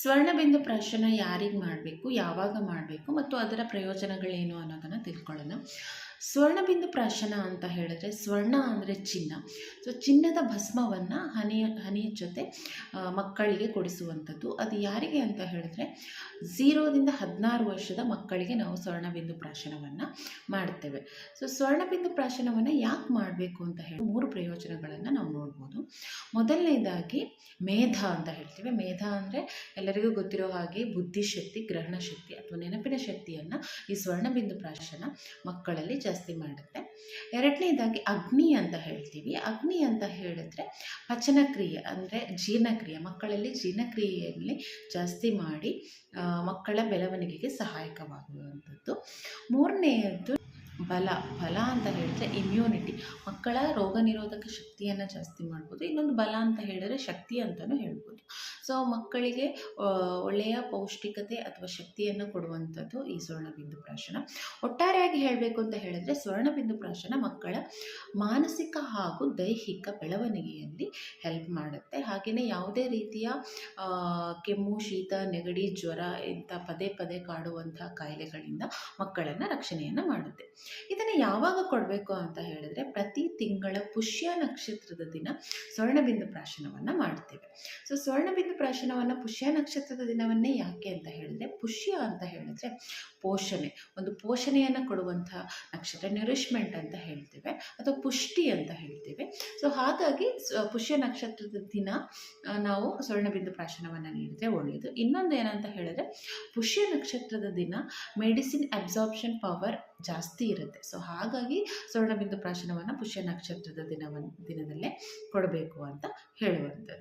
ಸ್ವರ್ಣಬಿಂದು ಪ್ರಾಶನ ಯಾರಿಗೆ ಮಾಡಬೇಕು? ಯಾವಾಗ ಮಾಡಬೇಕು? ಮತ್ತು ಅದರ ಪ್ರಯೋಜನಗಳೇನು ಅನ್ನೋದನ್ನು ತಿಳ್ಕೊಳ್ಳೋಣ. ಸ್ವರ್ಣಬಿಂದು ಪ್ರಾಶನ ಅಂತ ಹೇಳಿದ್ರೆ ಸ್ವರ್ಣ ಅಂದರೆ ಚಿನ್ನ. ಸೊ ಚಿನ್ನದ ಭಸ್ಮವನ್ನು ಹನಿ ಹನಿಯ ಜೊತೆ ಮಕ್ಕಳಿಗೆ ಕೊಡಿಸುವಂಥದ್ದು. ಅದು ಯಾರಿಗೆ ಅಂತ ಹೇಳಿದ್ರೆ ಝೀರೋದಿಂದ ಹದಿನಾರು ವರ್ಷದ ಮಕ್ಕಳಿಗೆ ನಾವು ಸ್ವರ್ಣಬಿಂದು ಪ್ರಾಶನವನ್ನು ಮಾಡ್ತೇವೆ. ಸೊ ಸ್ವರ್ಣಬಿಂದು ಪ್ರಾಶನವನ್ನು ಯಾಕೆ ಮಾಡಬೇಕು ಅಂತ ಹೇಳಿ ಮೂರು ಪ್ರಯೋಜನಗಳನ್ನು ನಾವು ನೋಡ್ಬೋದು. ಮೊದಲನೇದಾಗಿ ಮೇಧ ಅಂತ ಹೇಳ್ತೀವಿ. ಮೇಧ ಅಂದರೆ ಎಲ್ಲರಿಗೂ ಗೊತ್ತಿರೋ ಹಾಗೆ ಬುದ್ಧಿಶಕ್ತಿ ಗ್ರಹಣ ಶಕ್ತಿ ಅಥವಾ ನೆನಪಿನ ಶಕ್ತಿಯನ್ನು ಈ ಸ್ವರ್ಣಬಿಂದು ಪ್ರಾಶನ ಮಕ್ಕಳಲ್ಲಿ ಜಾಸ್ತಿ ಮಾಡುತ್ತೆ. ಎರಡನೇದಾಗಿ ಅಗ್ನಿ ಅಂತ ಹೇಳ್ತೀವಿ. ಅಗ್ನಿ ಅಂತ ಹೇಳಿದ್ರೆ ಪಚನಕ್ರಿಯೆ ಅಂದರೆ ಜೀರ್ಣಕ್ರಿಯೆ. ಮಕ್ಕಳಲ್ಲಿ ಜೀರ್ಣಕ್ರಿಯೆಯಲ್ಲಿ ಜಾಸ್ತಿ ಮಾಡಿ ಮಕ್ಕಳ ಬೆಳವಣಿಗೆಗೆ ಸಹಾಯಕವಾಗುವಂಥದ್ದು. ಮೂರನೆಯದ್ದು ಬಲ. ಬಲ ಅಂತ ಹೇಳಿದ್ರೆ ಇಮ್ಯುನಿಟಿ ಮಕ್ಕಳ ರೋಗ ನಿರೋಧಕ ಶಕ್ತಿಯನ್ನು ಜಾಸ್ತಿ ಮಾಡ್ಬೋದು. ಇನ್ನೊಂದು ಬಲ ಅಂತ ಹೇಳಿದ್ರೆ ಶಕ್ತಿ ಅಂತಲೂ ಹೇಳ್ಬೋದು. ಸೊ ಮಕ್ಕಳಿಗೆ ಒಳ್ಳೆಯ ಪೌಷ್ಟಿಕತೆ ಅಥವಾ ಶಕ್ತಿಯನ್ನು ಕೊಡುವಂಥದ್ದು ಈ ಸ್ವರ್ಣಬಿಂದು ಪ್ರಾಶನ. ಒಟ್ಟಾರೆಯಾಗಿ ಹೇಳಬೇಕು ಅಂತ ಹೇಳಿದ್ರೆ ಸ್ವರ್ಣಬಿಂದು ಪ್ರಾಶನ ಮಕ್ಕಳ ಮಾನಸಿಕ ಹಾಗೂ ದೈಹಿಕ ಬೆಳವಣಿಗೆಯಲ್ಲಿ ಹೆಲ್ಪ್ ಮಾಡುತ್ತೆ. ಹಾಗೆಯೇ ಯಾವುದೇ ರೀತಿಯ ಕೆಮ್ಮು, ಶೀತ, ನೆಗಡಿ, ಜ್ವರ ಇಂಥ ಪದೇ ಪದೇ ಕಾಡುವಂಥ ಕಾಯಿಲೆಗಳಿಂದ ಮಕ್ಕಳನ್ನು ರಕ್ಷಣೆಯನ್ನು ಮಾಡುತ್ತೆ. ಇದನ್ನು ಯಾವಾಗ ಕೊಡಬೇಕು ಅಂತ ಹೇಳಿದ್ರೆ ಪ್ರತಿ ತಿಂಗಳ ಪುಷ್ಯ ನಕ್ಷತ್ರದ ದಿನ ಸ್ವರ್ಣಬಿಂದು ಪ್ರಾಶನವನ್ನು ಮಾಡ್ತೇವೆ. ಸೊ ಸ್ವರ್ಣಬಿಂದು ಪ್ರಾಶನವನ್ನು ಪುಷ್ಯ ನಕ್ಷತ್ರದ ದಿನವನ್ನೇ ಯಾಕೆ ಅಂತ ಹೇಳಿದ್ರೆ, ಪುಷ್ಯ ಅಂತ ಹೇಳಿದ್ರೆ ಪೋಷಣೆ. ಒಂದು ಪೋಷಣೆಯನ್ನು ಕೊಡುವಂಥ ನಕ್ಷತ್ರ ನರಿಷ್ಮೆಂಟ್ ಅಂತ ಹೇಳ್ತೇವೆ, ಅಥವಾ ಪುಷ್ಟಿ ಅಂತ ಹೇಳ್ತೇವೆ. ಸೊ ಹಾಗಾಗಿ ಪುಷ್ಯ ನಕ್ಷತ್ರದ ದಿನ ನಾವು ಸ್ವರ್ಣಬಿಂದು ಪ್ರಾಶನವನ್ನು ನೀಡಿದರೆ ಒಳ್ಳೆಯದು. ಇನ್ನೊಂದು ಏನಂತ ಹೇಳಿದ್ರೆ, ಪುಷ್ಯ ನಕ್ಷತ್ರದ ದಿನ ಮೆಡಿಸಿನ್ ಅಬ್ಸಾರ್ಪ್ಷನ್ ಪವರ್ ಜಾಸ್ತಿ ಇರುತ್ತೆ. ಸೊ ಹಾಗಾಗಿ ಸ್ವರ್ಣಬಿಂದು ಪ್ರಾಶನವನ್ನು ಪುಷ್ಯ ನಕ್ಷತ್ರದ ದಿನವನ್ನು ದಿನದಲ್ಲೇ ಕೊಡಬೇಕು ಅಂತ ಹೇಳುವಂಥದ್ದು.